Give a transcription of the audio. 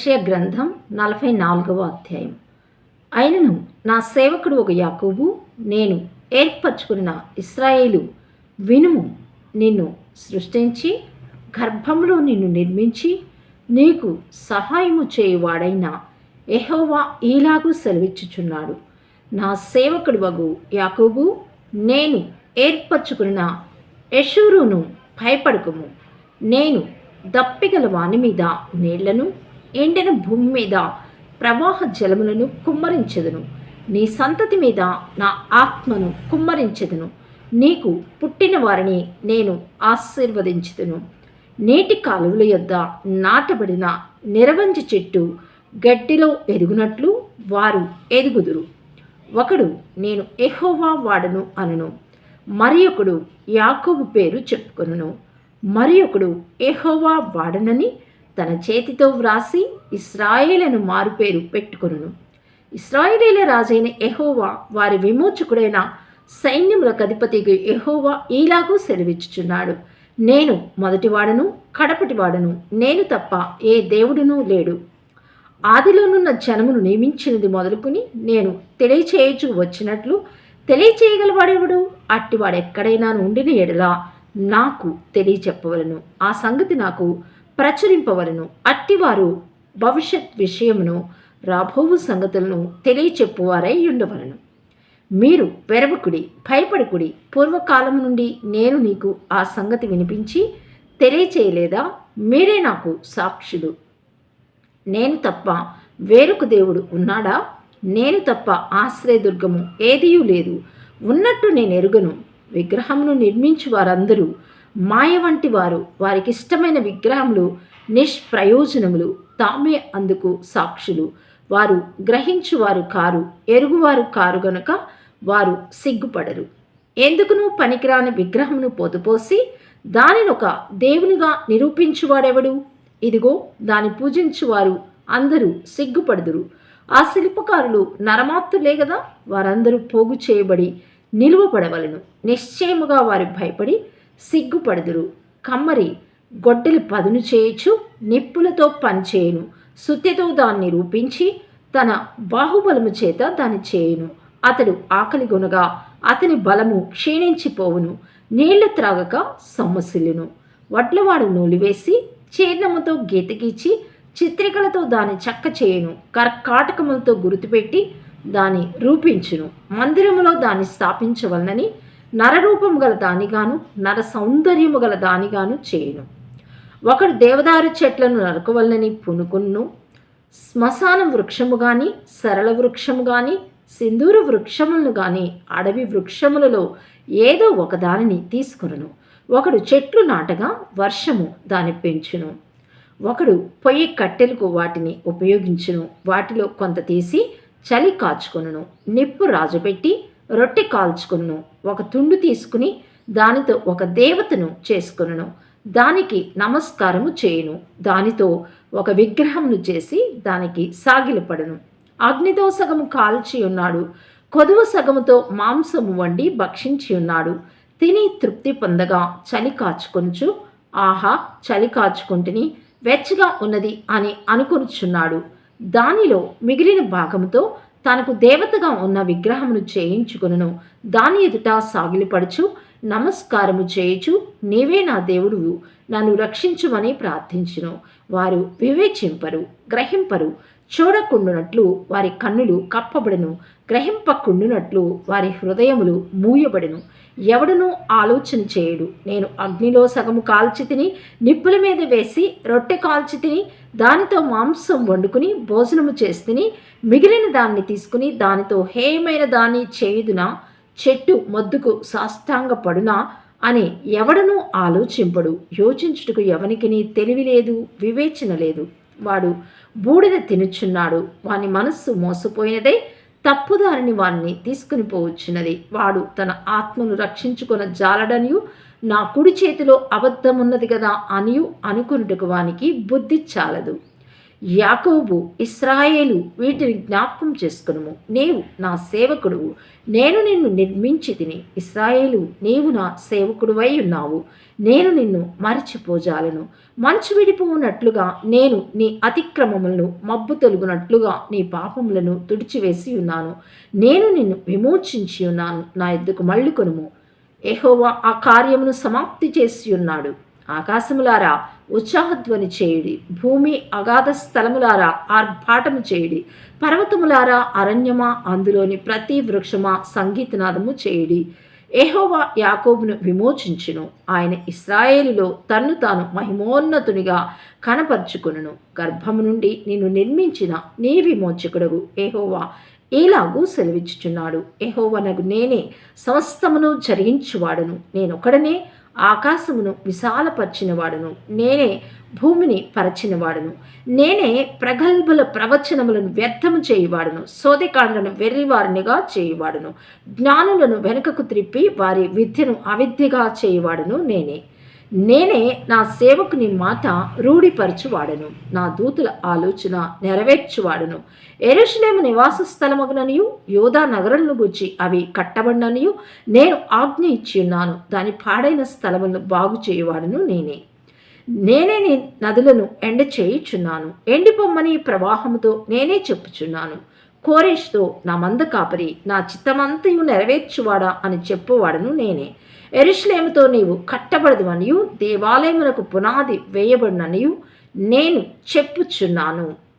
యెషయా గ్రంథం నలభై నాలుగవ అధ్యాయం. అయినను నా సేవకుడు ఒక యాకోబు నేను ఏర్పరచుకున్న ఇస్రాయేలు వినుము నిన్ను సృష్టించి గర్భంలో నిన్ను నిర్మించి నీకు సహాయము చేయువాడైన ఎహోవా ఈలాగు సెలవిచ్చుచున్నాడు. నా సేవకుడు వగు యాకోబు నేను ఏర్పరచుకున్న యశూరును భయపడకుము. నేను దప్పిగల వాని మీద నీళ్ళను ఎండిన భూమి మీద ప్రవాహ జలములను కుమ్మరించదును. నీ సంతతి మీద నా ఆత్మను కుమ్మరించెదను. నీకు పుట్టిన వారిని నేను ఆశీర్వదించుదును. నీటి కాలువల యొద్ద నాటబడిన నిరవంజ చెట్టు గడ్డిలో ఎదుగునట్లు వారు ఎదుగుదురు. ఒకడు నేను ఎహోవా వాడను అనును. మరి ఒకడు యాకోబు పేరు చెప్పుకొనును. మరి ఒకడు ఎహోవా వాడనని తన చేతితో వ్రాసి ఇస్రాయేలను మారుపేరు పెట్టుకొనును. ఇస్రాయేలీల రాజైన ఎహోవా వారి విమోచకుడైన సైన్యములకు అధిపతికి ఎహోవా ఈలాగూ సెలవిచ్చుచున్నాడు. నేను మొదటివాడను కడపటివాడను నేను తప్ప ఏ దేవుడునూ లేడు. ఆదిలోనున్న జనమును నియమించినది మొదలుకుని నేను తెలియచేయచు వచ్చినట్లు తెలియచేయగలవాడెవడు అట్టివాడెక్కడైనా ఉండిన ఎడలా నాకు తెలియచెప్పవలను. ఆ సంగతి నాకు ప్రచురింపవలను. అట్టివారు భవిష్యత్ విషయమును రాబోవు సంగతులను తెలియచెప్పువారై ఉండవలను మీరు పెరవకుడి భయపడకుడి పూర్వకాలం నుండి నేను నీకు ఆ సంగతి వినిపించి తెలియచేయలేదా? మీరే నాకు సాక్షులు. నేను తప్ప వేరొక దేవుడు ఉన్నాడా? నేను తప్ప ఆశ్రయదుర్గము ఏదీ లేదు. ఉన్నట్టు నేను ఎరుగను. విగ్రహమును నిర్మించు వారందరూ మాయ వంటి వారు వారికి ఇష్టమైన విగ్రహములు నిష్ప్రయోజనములు తామే అందుకు సాక్షులు. వారు గ్రహించువారు కారు ఎరుగువారు కారు గనుక వారు సిగ్గుపడరు. ఎందుకును పనికిరాని విగ్రహమును పొదుపోసి దానిని ఒక దేవునిగా నిరూపించువాడెవడు? ఇదిగో దాని పూజించువారు అందరూ సిగ్గుపడుదురు. ఆ శిల్పకారులు నరమాత్రులే కదా వారందరూ పోగు చేయబడి నిలువపడవలను నిశ్చయముగా వారు భయపడి సిగ్గుపడుదురు. కమ్మరి గొడ్డలి పదును చేయొచ్చు నిప్పులతో పనిచేయును. సుత్తితో దాన్ని రూపించి తన బాహుబలము చేత దాన్ని చేయును. అతడు ఆకలి గునగా అతని బలము క్షీణించిపోవును. నీళ్ళు త్రాగక సొమ్మసిల్లును. వడ్లవాడు నూలివేసి చీర్ణముతో గీతగీచి చిత్రికలతో దాని చక్క చేయును కర్కాటకములతో గుర్తుపెట్టి దాని రూపించును. మందిరములో దాన్ని స్థాపించవలనని నరరూపము గల దానిగాను నర సౌందర్యము గల దానిగాను చేయును. ఒకడు దేవదారు చెట్లను నరకవల్లని పునుకును శ్మశాన వృక్షము కానీ సరళ వృక్షము కానీ సింధూర వృక్షములను కానీ అడవి వృక్షములలో ఏదో ఒకదానిని తీసుకొనును. ఒకడు చెట్లు నాటగా వర్షము దాన్ని పెంచును. ఒకడు పొయ్యి కట్టెలకు వాటిని ఉపయోగించును. వాటిలో కొంత తీసి చలి కాచుకొనును. నిప్పు రాజుపెట్టి రొట్టె కాల్చుకును. ఒక తుండు తీసుకుని దానితో ఒక దేవతను చేసుకును దానికి నమస్కారము చేయును. దానితో ఒక విగ్రహంను చేసి దానికి సాగిలపడను. అగ్నితో సగము కాల్చి ఉన్నాడు. కొదువ సగముతో మాంసము వండి భక్షించి ఉన్నాడు. తిని తృప్తి పొందగా చలి కాచుకొనుచు ఆహా చలి కాచుకుంటుని వెచ్చగా ఉన్నది అని అనుకొనుచున్నాడు. దానిలో మిగిలిన భాగముతో తనకు దేవతగా ఉన్న విగ్రహమును చేయించుకును దాని ఎదుట సాగిలిపడుచు నమస్కారము చేయుచు నీవే నా దేవుడు నన్ను రక్షించుమని ప్రార్థించును. వారు వివేచింపరు గ్రహింపరు. చూడకుండునట్లు వారి కన్నులు కప్పబడును. గ్రహింపకుండునట్లు వారి హృదయములు మూయబడును. ఎవడునూ ఆలోచన చేయడు. నేను అగ్నిలో సగము కాల్చి తిని నిప్పుల మీద వేసి రొట్టె కాల్చి తిని దానితో మాంసం వండుకుని భోజనము చేస్తుని మిగిలిన దాన్ని తీసుకుని దానితో హేయమైన దాన్ని చేయుదునా? చెట్టు మొద్దుకు సాష్టాంగ పడునా అని ఎవడనూ ఆలోచింపడు. యోచించుటకు ఎవనికిని తెలివి లేదు వివేచన లేదు. వాడు బూడిద తినుచున్నాడు. వాని మనస్సు మోసపోయినదే తప్పుదారిని వారిని తీసుకుని పోవచ్చున్నది వాడు తన ఆత్మను రక్షించుకున్న జాలడనియు నా కుడి చేతిలో అబద్ధమున్నది కదా అనియు అనుకున్నట్టుకు వానికి బుద్ధి చాలదు. యాకోబు ఇస్రాయేలు వీటిని జ్ఞాపకం చేసుకును నీవు నా సేవకుడువు. నేను నిన్ను నిర్మించి తిని ఇస్రాయేలు నీవు నా సేవకుడువై ఉన్నావు. నేను నిన్ను మరచిపోజాలను. మంచు విడిపోనట్లుగా నేను నీ అతిక్రమములను మబ్బు తొలుగునట్లుగా నీ పాపములను తుడిచివేసి ఉన్నాను. నేను నిన్ను విమోచించి ఉన్నాను. నా ఎద్దుకు మళ్ళుకొనుము ఎహోవా ఆ కార్యమును సమాప్తి చేసి ఉన్నాడు. ఆకాశములారా ఉత్సాహధ్వని చేయుడి. భూమి అగాధ స్థలములారా ఆర్భాటము చేయుడి. పర్వతములారా అరణ్యమా అందులోని ప్రతి వృక్షమా సంగీతనాదము చేయుడి. ఏహోవా యాకోబును విమోచించును. ఆయన ఇస్రాయేలులో తన్ను తాను మహిమోన్నతునిగా కనపరుచుకును గర్భము నుండి నిన్ను నిర్మించిన నీ విమోచకుడగు ఏహోవా ఇలాగూ సెలవిచ్చుచున్నాడు. ఏహోవనగు నేనే సమస్తమును జరిగించువాడను. నేనొక్కడనే ఆకాశమును విశాలపరిచినవాడును. నేనే భూమిని పరచినవాడును. నేనే ప్రగల్భల ప్రవచనములను వ్యర్థము చేయువాడును. సోదికాండను వెర్రివారినిగా చేయువాడును. జ్ఞానులను వెనుకకు త్రిప్పి వారి విద్యను అవిద్యగా చేయువాడును నేనే. నేనే నా సేవకుని మాట రూఢిపరచువాడను. నా దూతుల ఆలోచన నెరవేర్చువాడను. ఎరుషులేము నివాస స్థలమగుననియు యోధా నగరంలో గుచ్చి అవి కట్టబడిననియు నేను ఆజ్ఞ ఇచ్చి ఉన్నాను. దాని పాడైన స్థలమును బాగు చేయువాడను నేనే. నేనే నీ నదులను ఎండ చేయుచున్నాను ఎండిపొమ్మని ప్రవాహముతో నేనే చెప్పుచున్నాను. కోరేష్తో నా మంద కాపరి నా చిత్తమంతయు నెరవేర్చువాడా అని చెప్పువాడను నేనే. ఎరుషులేముతో నీవు కట్టబడదు దేవాలయమునకు పునాది వేయబడిననియు నేను చెప్పుచున్నాను.